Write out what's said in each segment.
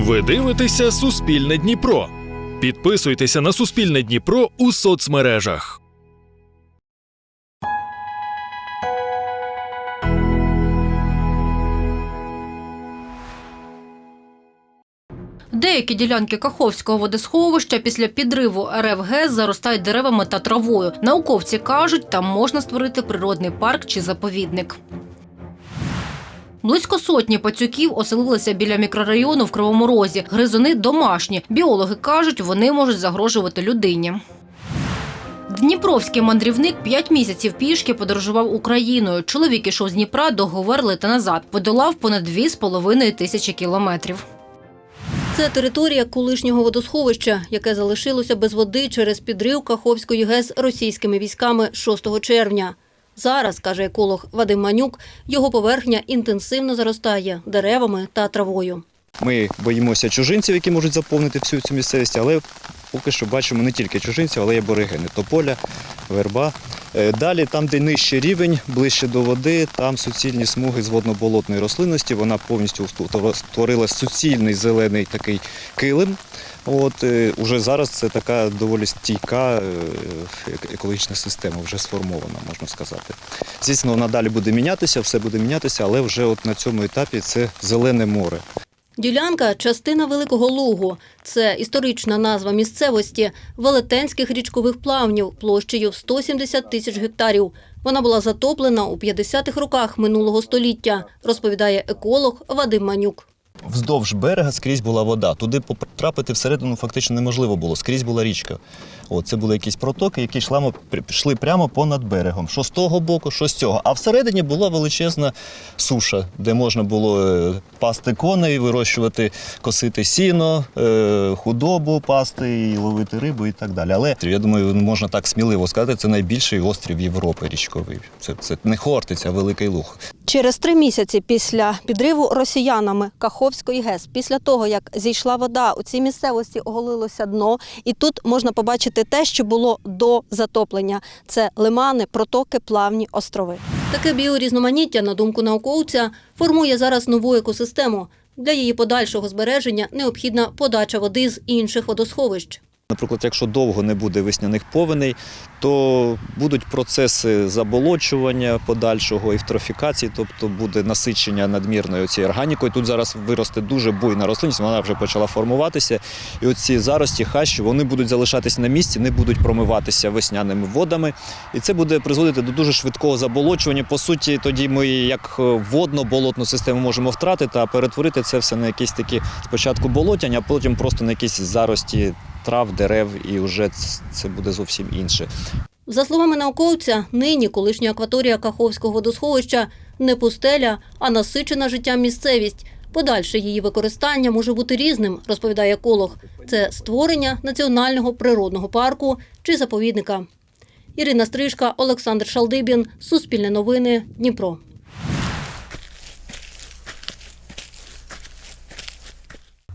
Ви дивитеся Суспільне Дніпро. Підписуйтеся на Суспільне Дніпро у соцмережах. Деякі ділянки Каховського водосховища після підриву РФ ГЕС заростають деревами та травою. Науковці кажуть, там можна створити природний парк чи заповідник. Близько сотні пацюків оселилися біля мікрорайону в Кривому Розі. Гризуни домашні. Біологи кажуть, вони можуть загрожувати людині. Дніпровський мандрівник п'ять місяців пішки подорожував Україною. Чоловік ішов з Дніпра до Говерли та назад. Подолав понад дві з половиною тисячі кілометрів. Це територія колишнього водосховища, яке залишилося без води через підрив Каховської ГЕС російськими військами 6 червня. Зараз, каже еколог Вадим Манюк, його поверхня інтенсивно заростає деревами та травою. Ми боїмося чужинців, які можуть заповнити всю цю місцевість, але поки що бачимо не тільки чужинців, але й аборигени. Тополя, верба. Е, Далі, там, де нижчий рівень, ближче до води, там суцільні смуги з водно-болотної рослинності. Вона повністю створила суцільний зелений такий килим. От е, уже зараз це така доволі стійка е, екологічна система, вже сформована, можна сказати. Звісно, вона далі буде мінятися, все буде мінятися, але вже от на цьому етапі це зелене море. Ділянка частина Великого Лугу. Це історична назва місцевості велетенських річкових плавнів площею в 170 тисяч гектарів. Вона була затоплена у 50-х роках минулого століття, розповідає еколог Вадим Манюк. Вздовж берега скрізь була вода. Туди потрапити всередину фактично неможливо було. Скрізь була річка. От, це були якісь протоки, які йшли прямо понад берегом. Що з того боку, що з цього. А всередині була величезна суша, де можна було е, пасти коней, вирощувати, косити сіно, е, худобу пасти і ловити рибу і так далі. Але я думаю, можна так сміливо сказати, це найбільший острів Європи річковий. Це, це не Хортиця, а Великий Луг. Через три місяці після підриву росіянами Каховської ГЕС, після того як зійшла вода, у цій місцевості оголилося дно, і тут можна побачити те, що було до затоплення: це лимани, протоки, плавні острови. Таке біорізноманіття, на думку науковця, формує зараз нову екосистему. Для її подальшого збереження необхідна подача води з інших водосховищ. Наприклад, якщо довго не буде весняних повеней, то будуть процеси заболочування подальшого ефтрофікації, тобто буде насичення надмірною цією органікою. Тут зараз виросте дуже буйна рослинність, вона вже почала формуватися. І оці зарості хащі вони будуть залишатися на місці, не будуть промиватися весняними водами. І це буде призводити до дуже швидкого заболочування. По суті, тоді ми як водно-болотну систему можемо втратити, а перетворити це все на якісь такі спочатку болотяні, а потім просто на якісь зарості трав, дерев, і вже це буде зовсім інше. За словами науковця, нині колишня акваторія Каховського водосховища не пустеля, а насичена життям місцевість. Подальше її використання може бути різним, розповідає еколог. Це створення національного природного парку чи заповідника. Ірина Стрижка, Олександр Шалдибін, Суспільне новини, Дніпро.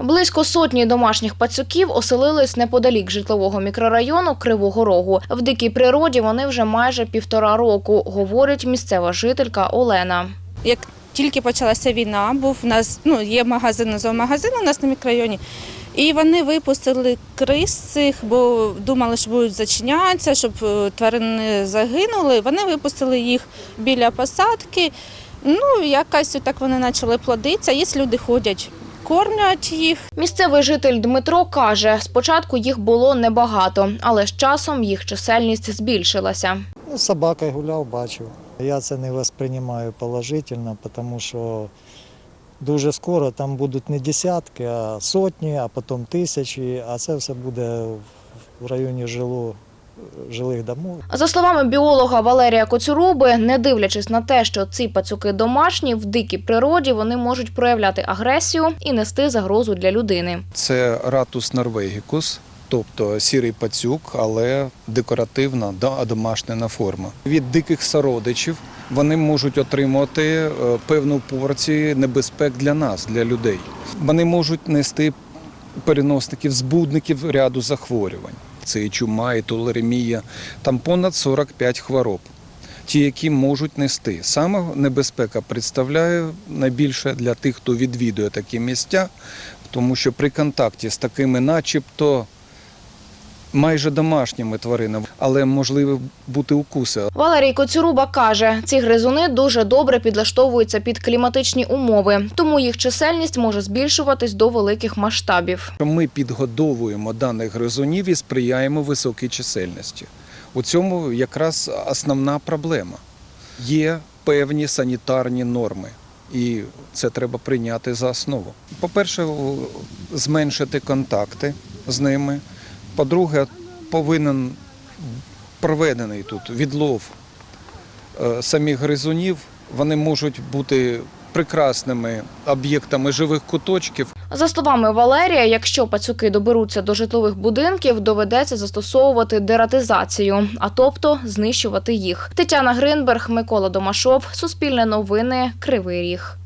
Близько сотні домашніх пацюків оселились неподалік житлового мікрорайону Кривого Рогу. В дикій природі вони вже майже півтора року, говорить місцева жителька Олена. Як тільки почалася війна, був у нас ну, є магазин, зоомагазин у нас на мікрорайоні. І вони випустили криз цих, бо думали, що будуть зачинятися, щоб е, тварини загинули. Вони випустили їх біля посадки. Ну, якось так вони почали плодитися. Є люди ходять, кормлять їх. Місцевий житель Дмитро каже, спочатку їх було небагато, але з часом їх чисельність збільшилася. Ну, собакою гуляв, бачив. Я це не восприймаю положительно, тому що дуже скоро там будуть не десятки, а сотні, а потім тисячі, а це все буде в районі жило, жилих домов. За словами біолога Валерія Коцюруби, не дивлячись на те, що ці пацюки домашні, в дикій природі вони можуть проявляти агресію і нести загрозу для людини. Це ратус норвегікус, тобто сірий пацюк, але декоративна да, домашня форма. Від диких сородичів вони можуть отримувати е, певну порцію небезпек для нас, для людей. Вони можуть нести переносників, збудників ряду захворювань. Це і чума, і толеремія, там понад 45 хвороб. ті, які можуть нести. Саме небезпека представляє найбільше для тих, хто відвідує такі місця, тому що при контакті з такими, начебто, майже домашніми тваринами, але можливі бути укуси. Валерій Коцюруба каже, ці гризуни дуже добре підлаштовуються під кліматичні умови, тому їх чисельність може збільшуватись до великих масштабів. Ми підгодовуємо даних гризунів і сприяємо високій чисельності. У цьому якраз основна проблема. Є певні санітарні норми, і це треба прийняти за основу. По-перше, зменшити контакти з ними. По-друге, повинен проведений тут відлов е, самих гризунів. Вони можуть бути прекрасними об'єктами живих куточків. За словами Валерія, якщо пацюки доберуться до житлових будинків, доведеться застосовувати дератизацію, а тобто знищувати їх. Тетяна Гринберг, Микола Домашов, Суспільне новини, Кривий Ріг.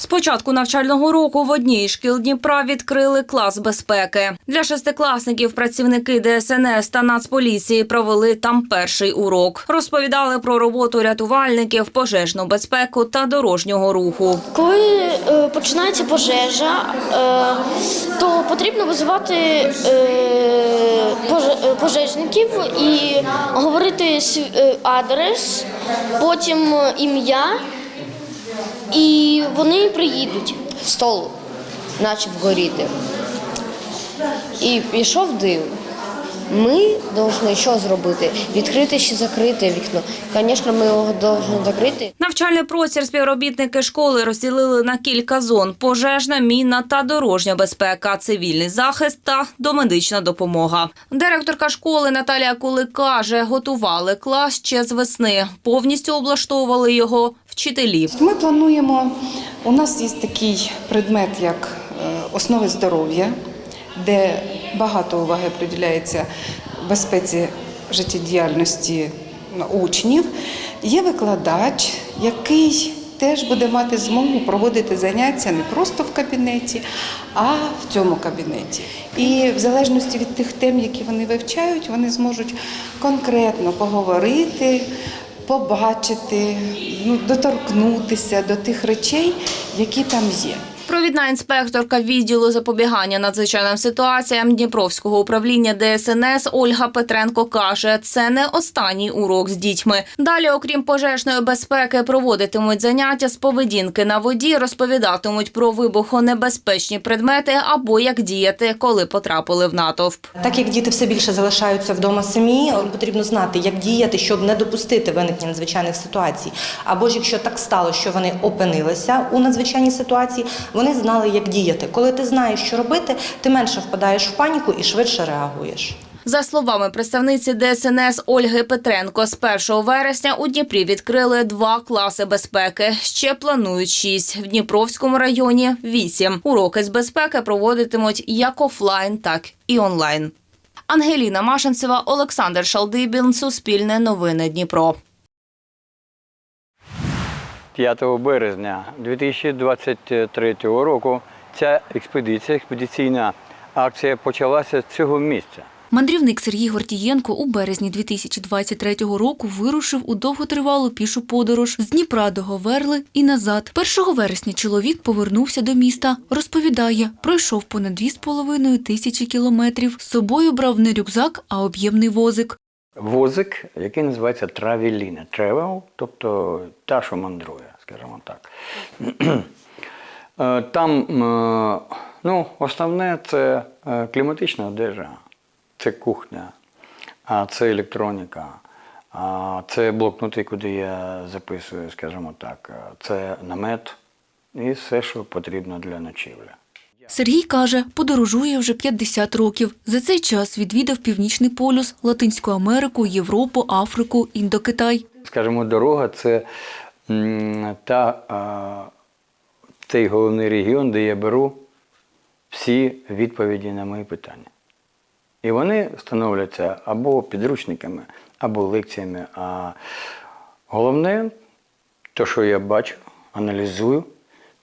З початку навчального року в одній шкіл Дніпра відкрили клас безпеки. Для шестикласників працівники ДСНС та Нацполіції провели там перший урок. Розповідали про роботу рятувальників, пожежну безпеку та дорожнього руху. Коли е, починається пожежа, е, то потрібно визивати е, пожежників і говорити адрес, потім ім'я, і вони приїдуть. стол почав горіти. І пішов дим. Ми повинні що зробити? Відкрити чи закрити вікно. Звісно, ми його повинні закрити. Навчальний простір співробітники школи розділили на кілька зон: пожежна, мінна та дорожня безпека, цивільний захист та домедична допомога. Директорка школи Наталія Кулик каже, готували клас ще з весни, повністю облаштовували його вчителі. Ми плануємо. У нас є такий предмет, як е, основи здоров'я, де багато уваги приділяється безпеці життєдіяльності учнів. Є викладач, який теж буде мати змогу проводити заняття не просто в кабінеті, а в цьому кабінеті. І в залежності від тих тем, які вони вивчають, вони зможуть конкретно поговорити, побачити, ну, доторкнутися до тих речей, які там є. Провідна інспекторка відділу запобігання надзвичайним ситуаціям Дніпровського управління ДСНС Ольга Петренко каже, це не останній урок з дітьми. Далі, окрім пожежної безпеки, проводитимуть заняття з поведінки на воді, розповідатимуть про вибухонебезпечні предмети або як діяти, коли потрапили в натовп. Так як діти все більше залишаються вдома самі, потрібно знати, як діяти, щоб не допустити виникнення надзвичайних ситуацій. Або ж якщо так стало, що вони опинилися у надзвичайній ситуації, вони знали, як діяти. Коли ти знаєш, що робити, ти менше впадаєш в паніку і швидше реагуєш. За словами представниці ДСНС Ольги Петренко, з 1 вересня у Дніпрі відкрили два класи безпеки. Ще планують шість. В Дніпровському районі вісім. Уроки з безпеки проводитимуть як офлайн, так і онлайн. Ангеліна Машинцева, Олександр Шалдибін, Суспільне новини Дніпро. 5 березня 2023 року ця експедиція, експедиційна акція почалася з цього місця. Мандрівник Сергій Гортієнко у березні 2023 року вирушив у довготривалу пішу подорож з Дніпра до Говерли і назад. 1 вересня чоловік повернувся до міста. Розповідає, пройшов понад 2,5 тисячі кілометрів. З собою брав не рюкзак, а об'ємний возик. Возик, який називається травеліна. Тревел, тобто та, що мандрує, скажімо так. Е, Там е, ну, основне це е, кліматична одежа, це кухня, це електроніка, це блокноти, куди я записую, скажімо так, це намет і все, що потрібно для ночівлі. Сергій каже, подорожує вже 50 років. За цей час відвідав Північний полюс, Латинську Америку, Європу, Африку, Індокитай. Скажімо, дорога це та, а, той головний регіон, де я беру всі відповіді на мої питання. І вони становляться або підручниками, або лекціями. А головне, те, що я бачу, аналізую,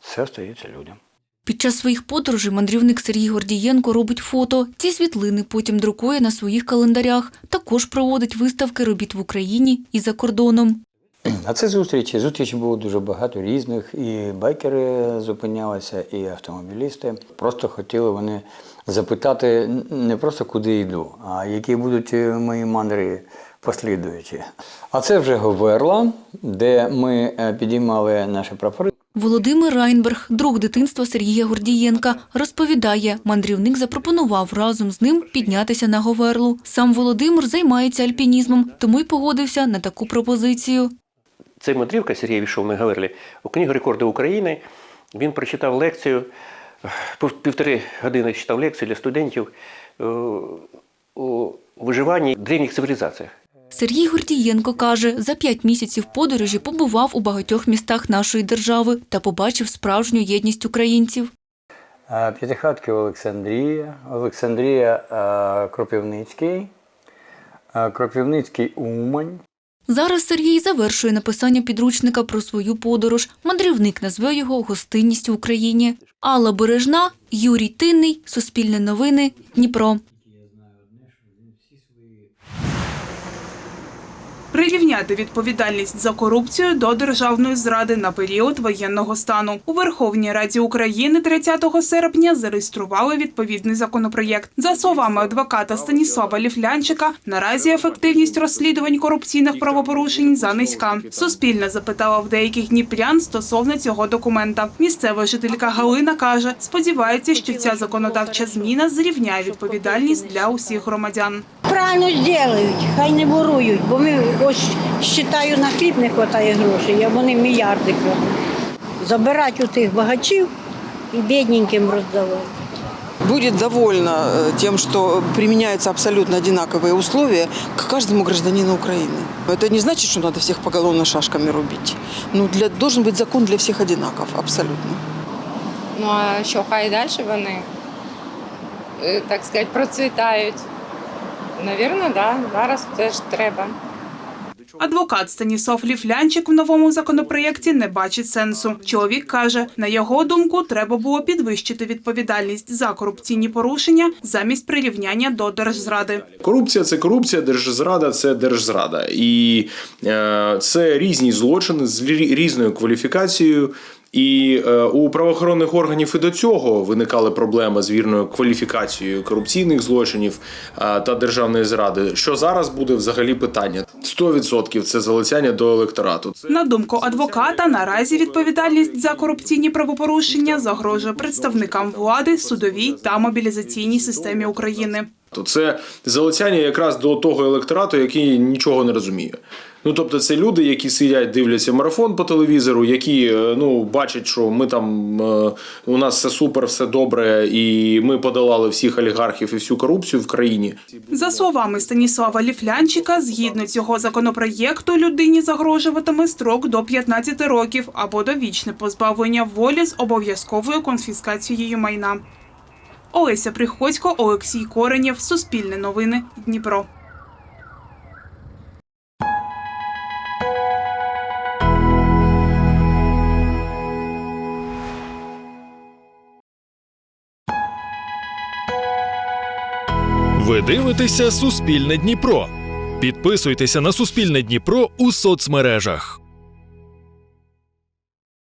це стається людям. Під час своїх подорожей мандрівник Сергій Гордієнко робить фото. Ці світлини потім друкує на своїх календарях. Також проводить виставки робіт в Україні і за кордоном. А це зустрічі. Зустрічі було дуже багато різних. І байкери зупинялися, і автомобілісти. Просто хотіли вони запитати не просто куди йду, а які будуть мої мандри послідуючі. А це вже Говерла, де ми е, підіймали наші прапори. Володимир Райнберг, друг дитинства Сергія Гордієнка, розповідає, мандрівник запропонував разом з ним піднятися на Говерлу. Сам Володимир займається альпінізмом, тому й погодився на таку пропозицію. Цей мандрівка Сергій війшов на Гаверлі у книгу Рекорди України. Він прочитав лекцію, півтори години читав лекцію для студентів е, у виживанні в древніх цивілізаціях. Сергій Гордієнко каже, за п'ять місяців подорожі побував у багатьох містах нашої держави та побачив справжню єдність українців. П'ятихатки Олександрія, Олександрія е, Кропивницький, е, Кропивницький Умань. Зараз Сергій завершує написання підручника про свою подорож. Мандрівник назве його Гостинність в Україні. Алла Бережна, Юрій Тинний, Суспільне новини, Дніпро. Прирівняти відповідальність за корупцію до державної зради на період воєнного стану у Верховній Раді України 30 серпня зареєстрували відповідний законопроєкт. За словами адвоката Станіслава Ліфлянчика, наразі ефективність розслідувань корупційних правопорушень занизька. Суспільне запитала в деяких дніпрян стосовно цього документа. Місцева жителька Галина каже, сподівається, що ця законодавча зміна зрівняє відповідальність для усіх громадян Правильно зроблять, хай не ворують, бо ми ось считаю, на хліб не вистачає грошей, а вони мільярди крадуть. Забирати у тих багачів і бідненьким роздавати. будет довольна э, тем, что применяются абсолютно одинаковые условия к каждому гражданину Украины. Это не значит, что надо всех поголовно шашками рубить. Ну, для, должен быть закон для всех одинаков, абсолютно. Ну а що, хай далі вони, е, так сказати, процвітають. Навірно, да, зараз теж треба. Адвокат Станіслав Ліфлянчик в новому законопроєкті не бачить сенсу. Чоловік каже, на його думку, треба було підвищити відповідальність за корупційні порушення замість прирівняння до держзради. Корупція це корупція, держзрада це держзрада. І е, це різні злочини з рі- різною кваліфікацією. І е, у правоохоронних органів і до цього виникали проблеми з вірною кваліфікацією корупційних злочинів е, та державної зради. Що зараз буде взагалі питання? 100% це залицяння до електорату. На думку адвоката, наразі відповідальність за корупційні правопорушення загрожує представникам влади, судовій та мобілізаційній системі України. То це залицяння якраз до того електорату, який нічого не розуміє. Ну тобто, це люди, які сидять, дивляться марафон по телевізору, які е, ну бачать, що ми там е, у нас все супер, все добре, і ми подолали всіх олігархів і всю корупцію в країні. За словами Станіслава Ліфлянчика, згідно цього законопроєкту, людині загрожуватиме строк до 15 років або довічне позбавлення волі з обов'язковою конфіскацією майна. Олеся Приходько, Олексій Коренєв, Суспільне новини, Дніпро. Ви дивитеся Суспільне Дніпро. Підписуйтеся на Суспільне Дніпро у соцмережах.